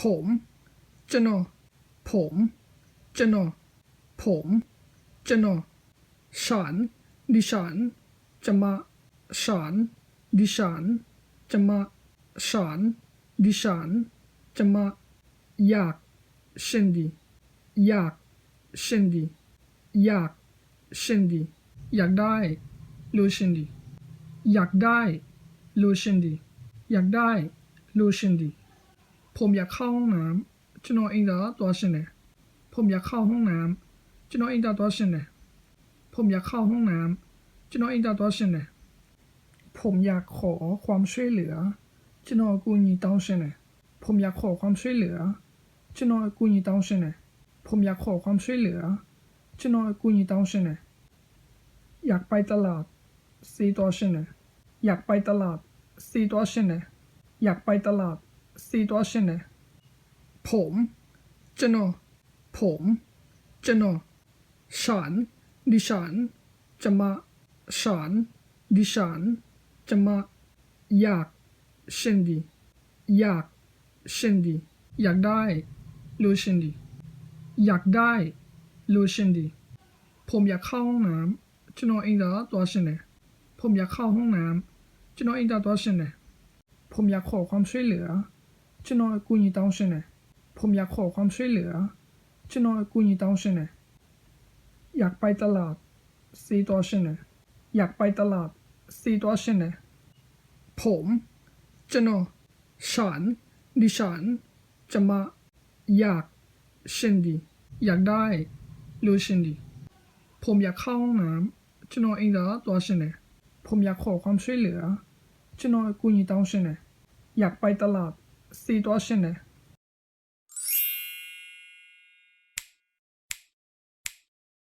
ผมจโนผมจโนผมจโนฉันดิฉันจะมาฉันดิฉันจะมาฉันดิฉันจะมาอยากเช่นดีอยากเช่นดีอยากเช่นดีอยากได้ลูเช่นดีอยากได้ลูเช่นดีอยากได้ลูเช่นดี ผมอยากเข้าห้องน้ำကျွန်တော်အိမ်သာသွားရှင်တယ်ผมอยากเข้าห้องน้ำကျွန်တော်အိမ်သာသွားရှင်တယ်ผมอยากเข้าห้องน้ำကျွန်တော်အိမ်သာသွားရှင်တယ်ผมอยากขอความช่วยเหลือကျွန်တော်အကူအညီတောင်းရှင်တယ်ผมอยากขอความช่วยเหลือကျွန်တော်အကူအညီတောင်းရှင်တယ်ผมอยากขอความช่วยเหลือကျွန်တော်အကူအညီတောင်းရှင်တယ်อยากไปตลาดซีตัวရှင်တယ်อยากไปตลาดซีตัวရှင်တယ်อยากไปตลาด situation ผมจนโนผมจนโนฉัน ดิฉัน จะมา ฉัน ดิฉัน จะมา อยากเช่นดี อยากเช่นดี อยากได้รู้เช่นดี อยากได้รู้เช่นดี ผมอยากเข้าห้องน้ำจนโนเองเดอตัวเช่นเนผมอยากเข้าห้องน้ำจนโนเองเดอตัวเช่นเนผมอยากขอความช่วยเหลือ ကျွန်တော်အကူအညီတောင်းရှင်တယ်ผมอยากขอความช่วยเหลือကျွန်တော်အကူအညီတောင်းရှင်တယ်อยากไปตลาดซีตัวရှင်တယ်อยากไปตลาดซีตัวရှင်တယ်ผมကျွန်တော်ฉันดิฉันจะมาอยากရှင်ดีอยากได้รู้ရှင်ดีผมอยากเข้าห้องน้ำကျွန်တော်အိမ်သာသွားရှင်တယ်ผมอยากขอความช่วยเหลือ ကျွန်တော်အကူအညီတောင်းရှင်တယ်อยากไปตลาด See, it.